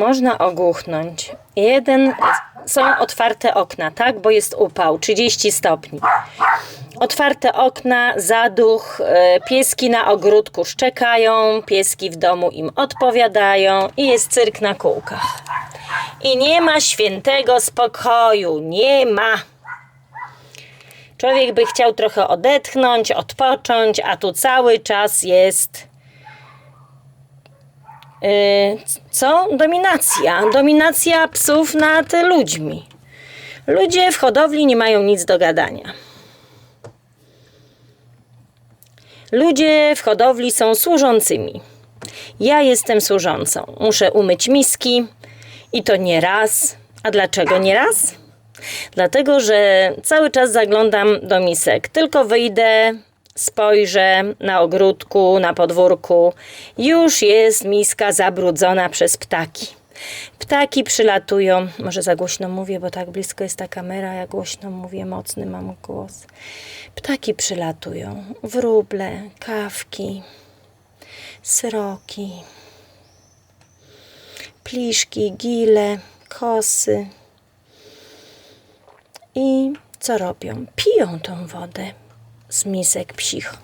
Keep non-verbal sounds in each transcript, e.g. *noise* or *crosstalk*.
można ogłuchnąć. Jeden, są otwarte okna, tak? Bo jest upał, 30 stopni. Otwarte okna, zaduch, e, pieski na ogródku szczekają, pieski w domu im odpowiadają i jest cyrk na kółkach. I nie ma świętego spokoju, nie ma. Człowiek by chciał trochę odetchnąć, odpocząć, a tu cały czas jest. Co? Dominacja. Dominacja psów nad ludźmi. Ludzie w hodowli nie mają nic do gadania. Ludzie w hodowli są służącymi. Ja jestem służącą. Muszę umyć miski i to nie raz. A dlaczego nie raz? Dlatego, że cały czas zaglądam do misek. Tylko wyjdę, spojrzę na ogródku, na podwórku. Już jest miska zabrudzona przez ptaki. Ptaki przylatują. Może za głośno mówię, bo tak blisko jest ta kamera. Ja głośno mówię, mocny mam głos. Ptaki przylatują. Wróble, kawki, sroki, pliszki, gile, kosy. I co robią? Piją tą wodę z misek psich.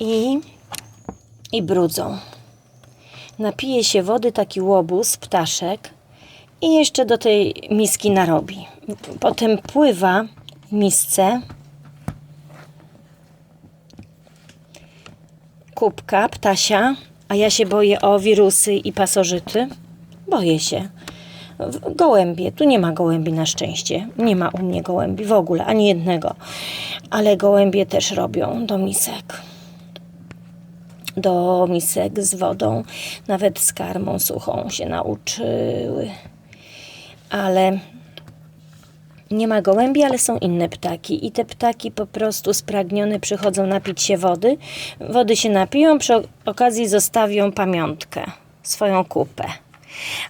I, i brudzą. Napije się wody taki łobuz, ptaszek i jeszcze do tej miski narobi. Potem pływa w misce kubka, ptasia, a ja się boję o wirusy i pasożyty. Boję się. Gołębie, tu nie ma gołębi na szczęście. Nie ma u mnie gołębi w ogóle, ani jednego. Ale gołębie też robią do misek. Do misek z wodą, nawet z karmą suchą się nauczyły. Ale nie ma gołębi, ale są inne ptaki. I te ptaki po prostu spragnione przychodzą napić się wody. Wody się napiją, przy okazji zostawią pamiątkę, swoją kupę.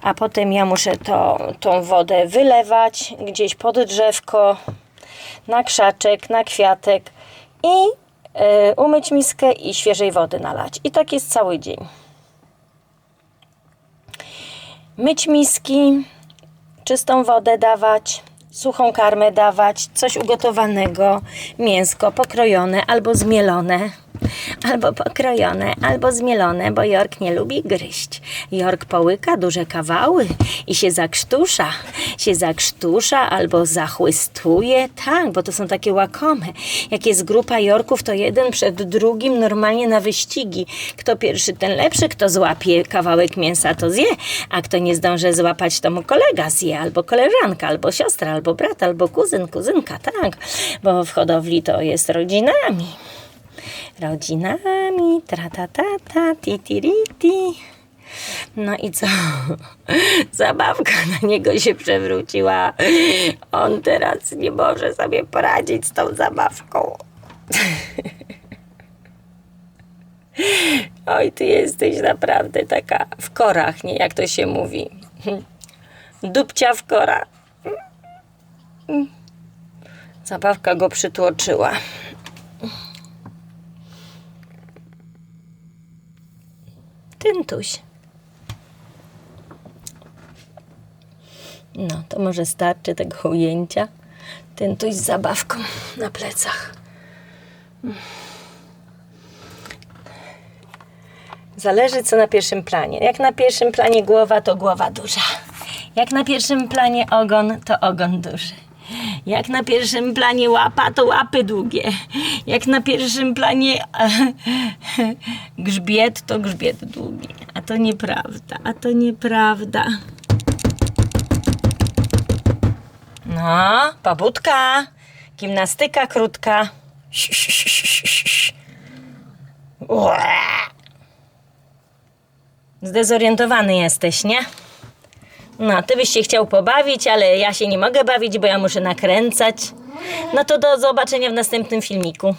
A potem ja muszę to, tą wodę wylewać gdzieś pod drzewko, na krzaczek, na kwiatek i e, umyć miskę i świeżej wody nalać. I tak jest cały dzień. Myć miski, czystą wodę dawać, suchą karmę dawać, coś ugotowanego, mięsko pokrojone albo zmielone, albo pokrojone, albo zmielone, bo Jork nie lubi gryźć. Jork połyka duże kawały i się zakrztusza, się zakrztusza albo zachłystuje, tak, bo to są takie łakome. Jak jest grupa Jorków, to jeden przed drugim normalnie na wyścigi. Kto pierwszy, ten lepszy, kto złapie kawałek mięsa, to zje, a kto nie zdąży złapać, to mu kolega zje, albo koleżanka, albo siostra, albo brat, albo kuzyn, kuzynka, tak, bo w hodowli to jest rodzinami. Rodzinami, tra-ta-ta-ta, ti-ti-ri-ti. No i co? *laughs* Zabawka na niego się przewróciła. On teraz nie może sobie poradzić z tą zabawką. *laughs* Oj, ty jesteś naprawdę taka w korach, nie? Jak to się mówi. Dupcia w korach. Zabawka go przytłoczyła. Tyntuś. No, to może starczy tego ujęcia. Tyntuś z zabawką na plecach. Zależy co na pierwszym planie. Jak na pierwszym planie głowa, to głowa duża. Jak na pierwszym planie ogon, to ogon duży. Jak na pierwszym planie łapa, to łapy długie. Jak na pierwszym planie *laughs* grzbiet, to grzbiet długi. A to nieprawda, a to nieprawda. No, pobudka, gimnastyka krótka. Zdezorientowany jesteś, nie? No, ty byś się chciał pobawić, ale ja się nie mogę bawić, bo ja muszę nakręcać. No to do zobaczenia w następnym filmiku.